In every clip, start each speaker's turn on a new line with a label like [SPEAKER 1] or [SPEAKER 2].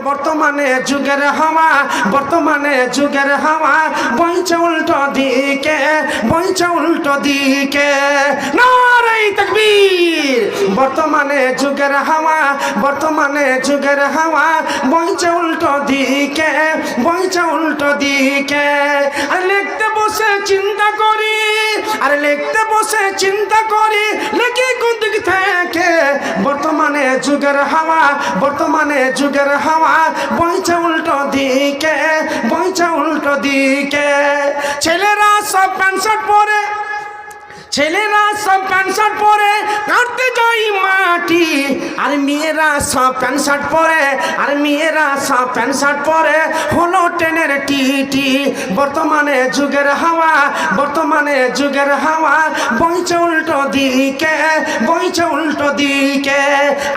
[SPEAKER 1] বর্তমানে যুগের হাওয়া, বর্তমানে যুগের হাওয়া, বইছে উল্টো দিকে, বইছে উল্টো দিকে। বর্তমানে যুগের হাওয়া, বর্তমানে যুগের হাওয়া, বইছে উল্টো দিকে, বইছে উল্টো দিকে। আর লিখতে বসে চিন্তা করি, আর লিখতে বসে চিন্তা করি, লিখি কোন থেকে? বর্তমানে যুগের হাওয়া, বর্তমানে যুগের হাওয়া, বইছে উল্টো দিকে, বইছে উল্টো দিকে। ছেলেরা সব প্যান্ট শার্ট পরে। ছেলেরা সব প্যান্ট শার্ট পরে কাটতে যাই মাটি। আর মেয়েরা সব প্যান্ট শার্ট পরে, আর মেয়েরা সব প্যান্ট শার্ট পরে। হলো ট্রেনের টিটি, বর্তমানে যুগের হাওয়া, বর্তমানে যুগের হাওয়া। বইছে উল্টো দিকে, বইছে উল্টো দিকে।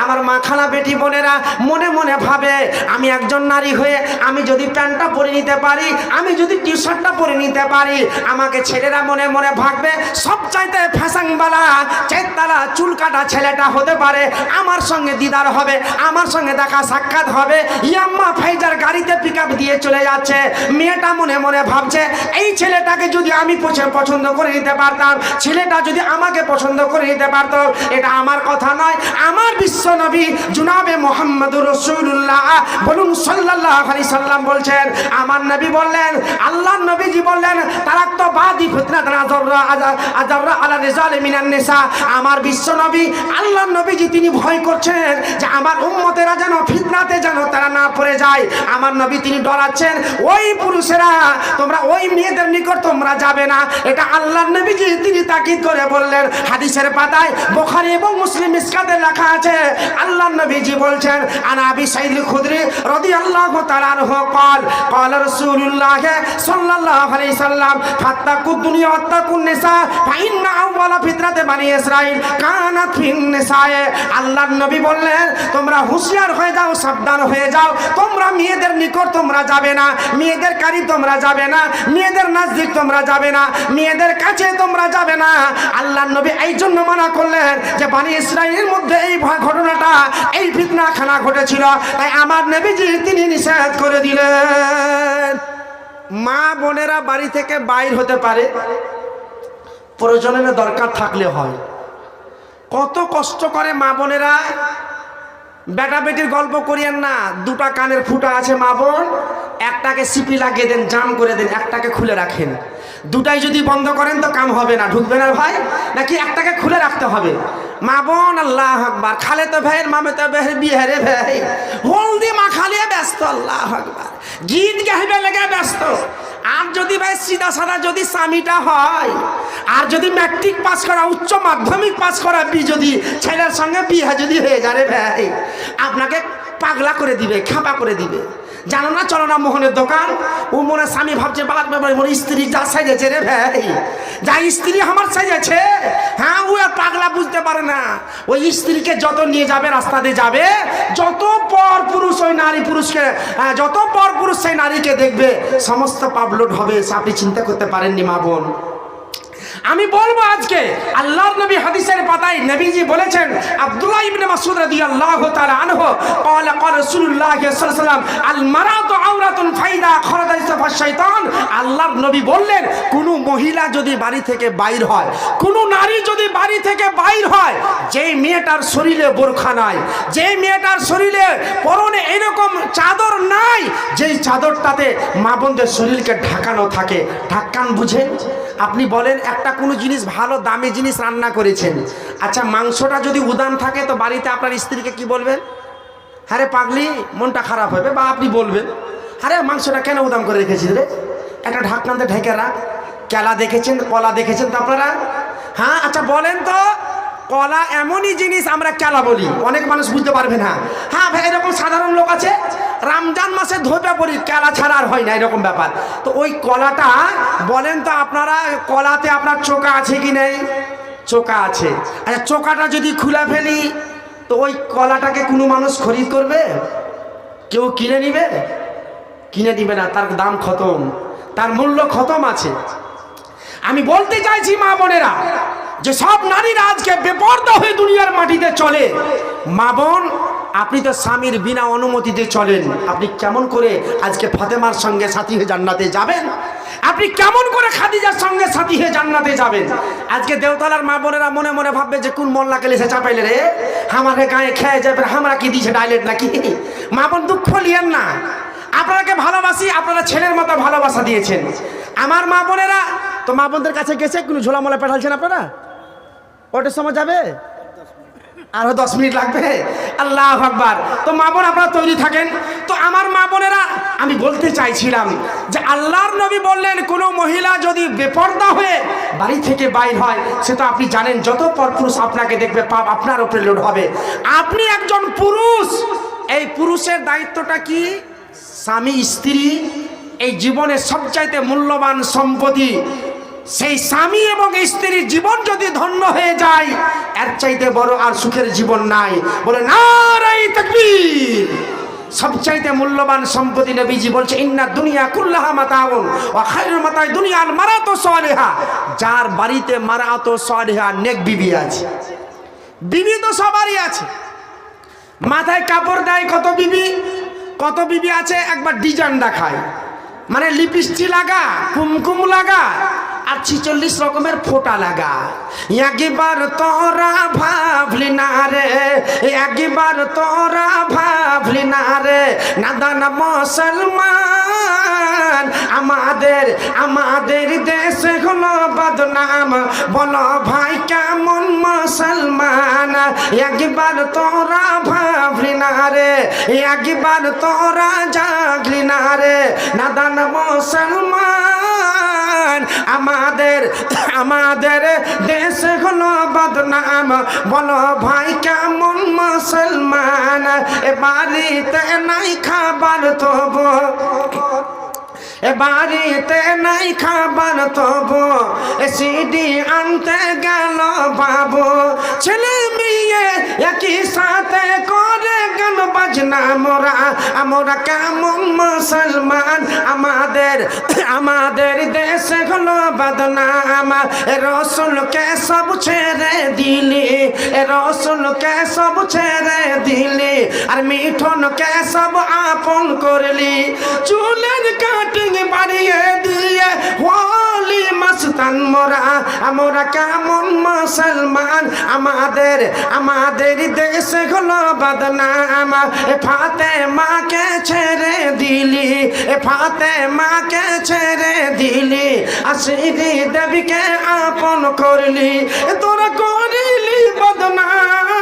[SPEAKER 1] আমার মা খালা বেটি বোনেরা মনে মনে ভাবে, আমি একজন নারী হয়ে আমি যদি প্যান্টটা পরে নিতে পারি, আমি যদি টি শার্টটা পরে নিতে পারি, আমাকে ছেলেরা মনে মনে ভাববে, সব চাইতে ফ্যাশনওয়ালা চেতালা চুল কাটা ছেলেটা হতে পারে। আমার সঙ্গে দিদার হবে, আমার সঙ্গে দেখা সাক্ষাৎ হবে। ইয়াম্মা ফাইজার গাড়িতে পিক দিয়ে চলে যাচ্ছে। মেয়েটা মনে মনে ভাবছে, এই ছেলেটাকে যদি আমি পছন্দ করে নিতে পারতাম, ছেলেটা যদি আমাকে পছন্দ করে নিতে পারতো, এটা আমার কথা নয়। আমার বিশ্ব নবী জুনাবে মোহাম্মদুর রসুল্লাহ বলুন সাল্লাহ আলি সাল্লাম বলছেন, আমার নবী বললেন আল্লাহ নবীজি বললেন তারা তো বাদি ফিতনা আজররা আমার বিশ্ব নবী আল্লাহ নবীজি তিনি ভয় করছেন যে আমার উম্মতেরা যেন ফিতনাতে যেন তারা না পড়ে যায়। আমার নবী তিনি ডরাচ্ছেন, ওই পুরুষেরা, তোমরা ওই মেয়েদের নিকট তোমরা যাবে না। এটা আল্লাহ নবীজি তিনি তাকিদ করে বললেন। হাদিসের পাতায় বোখারি এবং মুসলিম ইসকাদের লেখা আছে আল্লাহ নবীজি বলছেন আনাবি সাইদুল খুদরি রদি আল্লাহ তালার কল কল রসুল্লাহ সাল্লাল্লাহু আলাইহি সাল্লাম, ফাত্তাকুদ দুনিয়া ওয়াত্তাকুন নিসা ফাইন কুনা আউওয়ালা ফিতরাতে বানি ইসরাইল, কানাত ফিন নবী বললেন, তোমরা হুঁশিয়ার হয়ে যাও, সাবধান হয়ে যাও। তোমরা মেয়েদের নিকট তোমরা যাবে না। মেয়েদের কারি তোমরা যাবে না। মেয়েদের নাজদিক তোমরা যাবে না। মেয়েদের কাছে তোমরা যাবে না। আল্লাহর নবী এই জন্য মানা করলেন যে, বানি ইসরাইলের মধ্যে এই ঘটনাটা, এই ফিতনাখানা ঘটেছিল। তাই আমার নবীজি তিনি নিষেধ করে দিলেন। মা বোনেরা বাড়ি থেকে বাইর হতে পারে। প্রয়োজনের দরকার থাকলে হয়। কত কষ্ট করে মা বোনেরা বেটা বেটির গল্প করিয়েন না, দুটা কানের ফুটা আছে মা বোন, একটাকে সিপি লাগিয়ে দেন, জাম করে দেন, একটাকে খুলে রাখেন। দুটাই যদি বন্ধ করেন তো কাম হবে না, ঢুকবে না ভাই? নাকি একটাকে খুলে রাখতে হবে? মা বোন, আল্লাহ আকবার। খালে তো ভাইয়ের, মামে তো ভাইয়ের বিয়ে রে ভাই। হলদি মা খালিয়ে ব্যস্ত, আল্লাহ আকবার। গীত গাইবে লেগে ব্যস্ত। আর যদি ভাই সিধা সাদা যদি স্বামীটা হয়, আর যদি ম্যাট্রিক পাস করা, উচ্চ মাধ্যমিক পাস করা বি যদি, ছেলের সঙ্গে বিয়ে যদি হয়ে যায় ভাই, আপনাকে পাগলা করে দিবে, খাপা করে দিবে। জানো না, চলো না মোহনের দোকান? ও মনে স্বামী ভাবছে বাদ মোর স্ত্রী যা সাইজেছে রে ভাই। যা স্ত্রী আমার সাইজেছে হ্যাঁ ও আর পাগলা বুঝতে পারে না। ওই স্ত্রীকে যত নিয়ে যাবে, রাস্তা দিয়ে যাবে, যত পর পুরুষ ওই নারী পুরুষকে যত পর পুরুষ সেই নারীকে দেখবে, সমস্ত পাবলোড হবে আপনি চিন্তা করতে পারেননি, মা বোন। আমি বলবো আজকে আল্লাহর নবী হাদিসের পাতায় নবীজি বলেছেন আব্দুল্লাহ ইবনে মাসউদ রাদিয়াল্লাহু তাআলা আনহু قال قال رسول الله صلى الله عليه وسلم المرأة عورة فإذا خرجت فالشيطان আল্লাহর নবী বললেন কোন মহিলা যদি বাড়ি থেকে বাইর হয় কোন নারী যদি বাড়ি থেকে বাইর হয় যেই মেয়েটার শরীরে বোরখা নাই যেই মেয়েটার শরীরে পরনে এরকম চাদর নাই যেই চাদরটাতে মা বোনদের শরীরকে ঢাকানো থাকে ঢাকান বুঝেন আপনি বলেন, একটা কোনো জিনিস ভালো, দামি জিনিস রান্না করেছেন। আচ্ছা মাংসটা যদি উদান থাকে, তো বাড়িতে আপনার স্ত্রীকে কি বলবেন? হ্যাঁ পাগলি, মনটা খারাপ হবে, বা আপনি বলবেন, আরে মাংসটা কেন উদাম করে রেখেছি রে? একটা ঢাকনাতে ঢেকে রাখ। কেলা দেখেছেন, কলা দেখেছেন তো আপনারা? হ্যাঁ আচ্ছা বলেন তো কলা এমনই জিনিস আমরা কেলা বলি। অনেক মানুষ বুঝতে পারবে না। হ্যাঁ ভাই, এরকম সাধারণ লোক আছে? রমজান মাসে ধোপে পড়ি, কেলা ছাড়া আর হয় না, এরকম ব্যাপার। তো ওই কলাটা, বলেন তো আপনারা কলাতে আপনার চোকা আছে কি নেই? চোকা আছে। আচ্ছা চোকাটা যদি খুলে ফেলি, তো ওই কলাটাকে কোনো মানুষ খরিদ করবে? কেউ কিনে নিবে? কিনে দিবে না, তার দাম খতম। তার মূল্য খতম আছে। আমি বলতে চাইছি, মা বোনেরা যে সব নারীরা আজকে বেপর্দা হয়ে দুনিয়ার মাটিতে চলে। মা বোন, আপনি তো স্বামীর বিনা অনুমতিতে চলেন। আপনি কেমন করে আজকে ফাতেমার সঙ্গে সাথী হয়ে জান্নাতে যাবেন? আপনি কেমন করে খাদিজার সঙ্গে সাথী হয়ে জান্নাতে যাবেন? আজকে দেওতলার মা বোনেরা মনে মনে ভাববে যে কোন মোল্লাকে সে চাপাইলে রে? আমারে গায়ে খেয়ে যাবে, আমরা কি দিয়েছে ডাইলেট নাকি? মা বোন দুঃখ লিয়েন না। আপনাকে ভালোবাসি, আপনারা ছেলের মতো ভালোবাসা দিয়েছেন। আমার মা বোনেরা, তো মা বোনদের কাছে গেছে? কোনো ঝোলামোলা পেঠালছেন আপনারা? ওটার সময় যাবে? আরও দশ মিনিট লাগবে। আল্লাহ আকবার। তো মা বোন আপনারা তৈরি থাকেন। তো আমার মা বোনেরা, আমি বলতে চাইছিলাম যে আল্লাহর নবী বললেন, কোনো মহিলা যদি বেপর্দা হয়ে বাড়ি থেকে বাইর হয়, সে তো আপনি জানেন, যত পরপুরুষ আপনাকে দেখবে, পাপ আপনার উপরে লোড হবে। আপনি একজন পুরুষ। এই পুরুষের দায়িত্বটা কি? স্বামী, স্ত্রী, এই জীবনের সবচাইতে মূল্যবান সম্পত্তি। সেই স্বামী এবং স্ত্রীর জীবন যদি ধন্য হয়ে যায়, এর চাইতে বড় আর সুখের জীবন নাই। বলে নারাই সবচাইতে মূল্যবান সম্পত্তি নবীজি বলছে, ইন্না দুনিয়া কুল্লাহা মাতাউন ওয়া খায়রুল মাতাই দুনিয়ার মারাতো সালেহা। যার বাড়িতে মারাতো সালেহা নেক বিবি আছে। বিবি তো সবারই আছে। মাথায় কাপড় দেয় কত বিবি? কত বিবি আছে? একবার ডিজাইন দেখায় মানে লিপস্টিক লাগা, কুমকুম লাগা আর ছিচল্লিশ রকমের ফোঁটা লাগা। একবার তোরা ভাবলি না রে একবার তোরা ভাবলি না রে, নাদান মুসলমান, আমাদের আমাদের দেশে হলো বদনাম। বলো ভাই, কেমন মুসলমান? একবার তোরা ভাবলি না রে একবার তোরা জাগলি না রে, নাদান মুসলমান। আমাদের আমাদের দেশ হলো বদনাম। বলো ভাই, কেমন মুসলমান? এ বাড়িতে নাই খাবার তবু। এ বাড়িতে নাই খাবার তবু। এ সিডি আনতে গেল বাবু। ছেলে মেয়ে একই সাথে করে গান বাজনা মোরা। আমরা কেমন মুসলমান? আমাদের আমাদের দেশ হলো বদনাম। রসুলকে সব ছেড়ে দিলি। রসুলকে সব ছেড়ে দিলি। আর মিঠনকে সব আপন করলি। চুলের কাটিং বাড়িয়ে দিয়ে হোলি মাস্তান মোরা, আমরা কেমন মুসলমান? আমাদের আমাদের দেশে হলো বদনাম। ফাতে মাকে ছেড়ে দিলি? ফাতে মাকে ছেড়ে দিলি? আশিরি দেবীকে আপন করলি। তোরা করিলি বদনাম।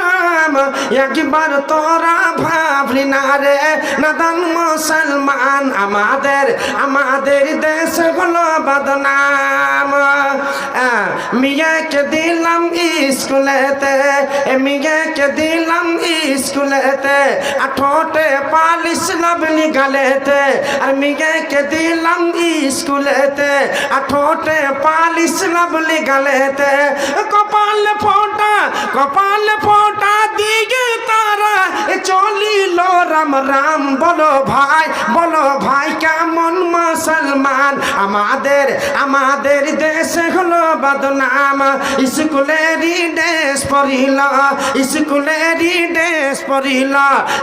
[SPEAKER 1] একবার তোরা ভাবলি না রে নাদান মুসলমান আমাদের আমাদের দেশ হলো বদনাম আহ, মেয়েকে দিলাম স্কুলেতে এ মেয়েকে দিলাম স্কুলেতে আর ঠোঁটে পালিশ লবনি গালেতে আর মেয়েকে দিলাম স্কুলেতে আর ঠোঁটে পালিশ লবনি গালেতে কপাল ফোটা কপাল ফোটা রাম রাম বলো ভাই বলো ভাই কেমন মুসলমান, আমাদের আমাদের দেশে হলো বদনাম। স্কুলেরই ড্রেস পরিল, স্কুলেরই ড্রেস পরিল,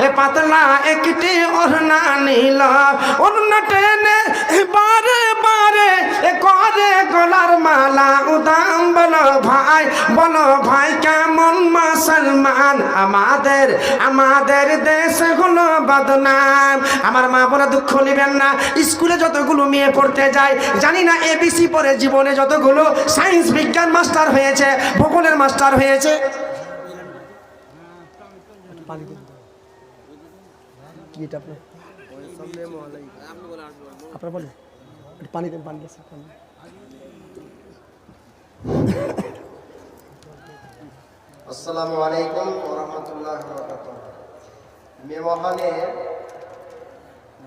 [SPEAKER 1] এ পাতলা একটি ওড়না নিল। ওড়না টেনে বারে বারে এ করে গলার মালা। উদাম বলো ভাই বলো ভাই কেমন মুসলমান? আমাদের আমাদের দেশে হলো বদনাম। আমার মা বোনা দুঃখ নেবেন না, স্কুলে যতগুলো মেয়ে পড়তে যায়। জানি না এবিসি পরে জীবনে যতগুলো সায়েন্স বিজ্ঞান মাস্টার হয়েছে, ভূগোলের মাস্টার হয়েছে।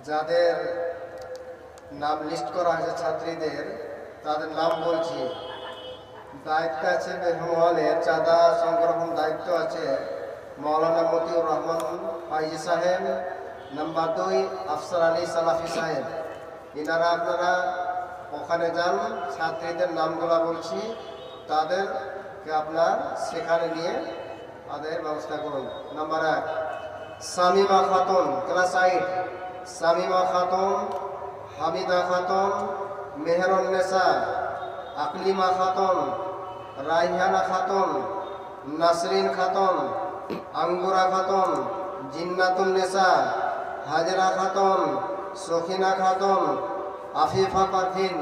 [SPEAKER 2] যাদের নাম লিস্ট করা হয়েছে ছাত্রীদের। তাদের নাম বলছি। দায়িত্ব আছে মেহমানের, চাঁদা সংগ্রহণ দায়িত্ব আছে মৌলানা মতিউর রহমান ফাইজি সাহেব। নাম্বার দুই, আফসার আলী সালাফি সাহেব। এনারা আপনারা ওখানে যান, ছাত্রীদের নামগুলো বলছি। তাদেরকে আপনার সেখানে নিয়ে তাদের ব্যবস্থা করুন। নাম্বার এক, সামিমা খাতুন, ক্লাস এইট সামিমা খাতুন হামিদা খাতুন মেহরুন্নেসা আকলিমা খাতুন রাইহানা খাতুন নাসরিন খাতুন আঙ্গুরা খাতুন জিন্নাতুন্নেসা হাজরা খাতুন সখিনা খাতুন আফিফা পারভিন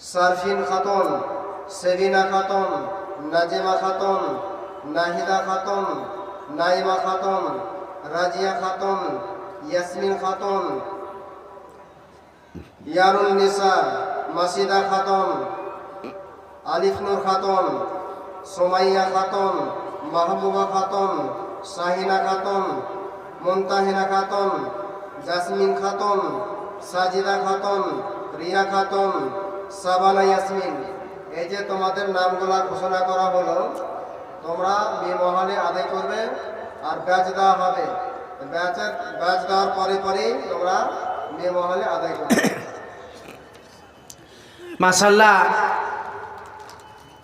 [SPEAKER 2] সারফিন খাতুন সেবিনা খাতুন নাজিমা খাতুন নাহিদা খাতুন নাইমা খাতুন রাজিয়া খাতুন, ইয়াসমিন খাতুন ইয়ারুন নিসা মাসিদা খাতুন আলিফ নূর খাতুন, সোমাইয়া খাতুন, মাহবুবা খাতুন, শাহিনা খাতুন মুনতাহিনা খাতুন, জাসমিন খাতুন, সাজিদা খাতুন, রিয়া খাতুন, সাবানা ইয়াসমিন। এই যে তোমাদের নামগুলা ঘোষণা করা হলো, তোমরা মে মহালে আদায় করবে। আর ব্যাচ দেওয়া হবে। ব্যাচের ব্যাচ দেওয়ার পরে পরে তোমরা মে মহালে আদায় করবে।
[SPEAKER 1] মাসাল্লাহ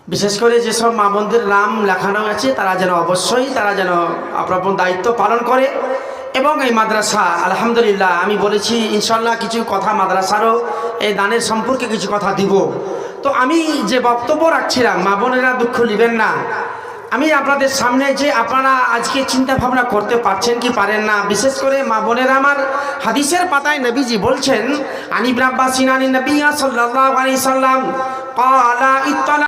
[SPEAKER 1] বিশেষ করে যেসব মা বোনদের নাম লেখানো আছে, তারা যেন অবশ্যই তারা যেন আপন দায়িত্ব পালন করে। এবং এই মাদ্রাসা, আলহামদুলিল্লাহ, আমি বলেছি ইনশাল্লাহ কিছু কথা মাদ্রাসারও এই দানের সম্পর্কে কিছু কথা দিব। তো আমি যে বক্তব্য রাখছিলাম, মা বোনেরা দুঃখ নেবেন না। আমি আপনাদের সামনে যে আপনারা আজকে চিন্তা ভাবনা করতে পারছেন কি পারেন না, বিশেষ করে মা বোনেরা আমার হাদিসের পাতায় নবীজি বলছেন আনিব্রাব্বা সিনানি নবিয়া সাল্লাহ আলি সাল্লাম